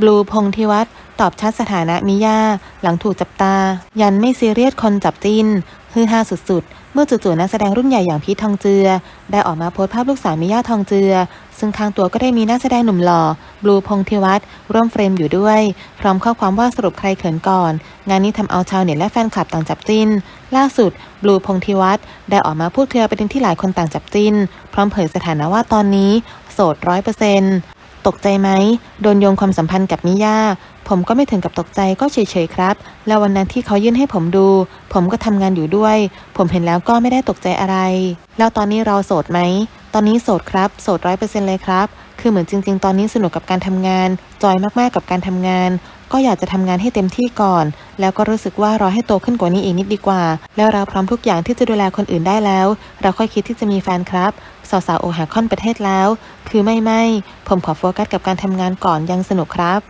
บลูพงษ์ทิวัฒน์ตอบชัดสถานะมิยาหลังถูกจับตา ยันไม่ซีเรียสคนจับจินฮือฮาสุดๆ เมื่อจู่ๆนักแสดงรุ่นใหญ่อย่างพีททองเจือ ได้ออกมาโพสต์ภาพลูกสาวมิยาทองเจือ ซึ่งข้างตัวก็ได้มีนักแสดงหนุ่มหล่อบลูพงษ์ทิวัฒน์ร่วมเฟรมอยู่ด้วย พร้อมข้อความว่าสรุปใครเขินก่อน งานนี้ทำเอาชาวเน็ตและแฟนคลับต่างจับจินล่าสุดบลูพงษ์ทิวัฒน์ได้ออกมาพูดเคลียร์ประเด็นที่หลายคนต่างจับจินพร้อมเผยสถานะว่าตอนนี้ โสดร้อยเปอร์เซ็นต์ ตกใจไหม โดนโยงความสัมพันธ์กับมิยา ผมก็ไม่ถึงกับตกใจก็เฉยๆครับ แล้ววันนั้นที่เขายื่นให้ผมดู ผมก็ทำงานอยู่ด้วย ผมเห็นแล้วก็ไม่ได้ตกใจอะไร แล้วตอนนี้เราโสดไหม ตอนนี้โสดครับ โสดร้อยเปอร์เซ็นต์เลยครับ คือเหมือนจริง ๆ ตอนนี้สนุกกับการทำงาน จอยมากๆกับการทำงาน ก็อยากจะทำงานให้เต็มที่ก่อน แล้วก็รู้สึกว่ารอให้โตขึ้นกว่านี้อีกนิดดีกว่า แล้วเราพร้อมทุกอย่างที่จะดูแลคนอื่นได้แล้ว เราค่อยคิดที่จะมีแฟนครับสาวๆโอหาค่อนประเทศแล้ว คือไม่ไม่ผมขอโฟกัสกับการทำงานก่อนยังสนุกครับ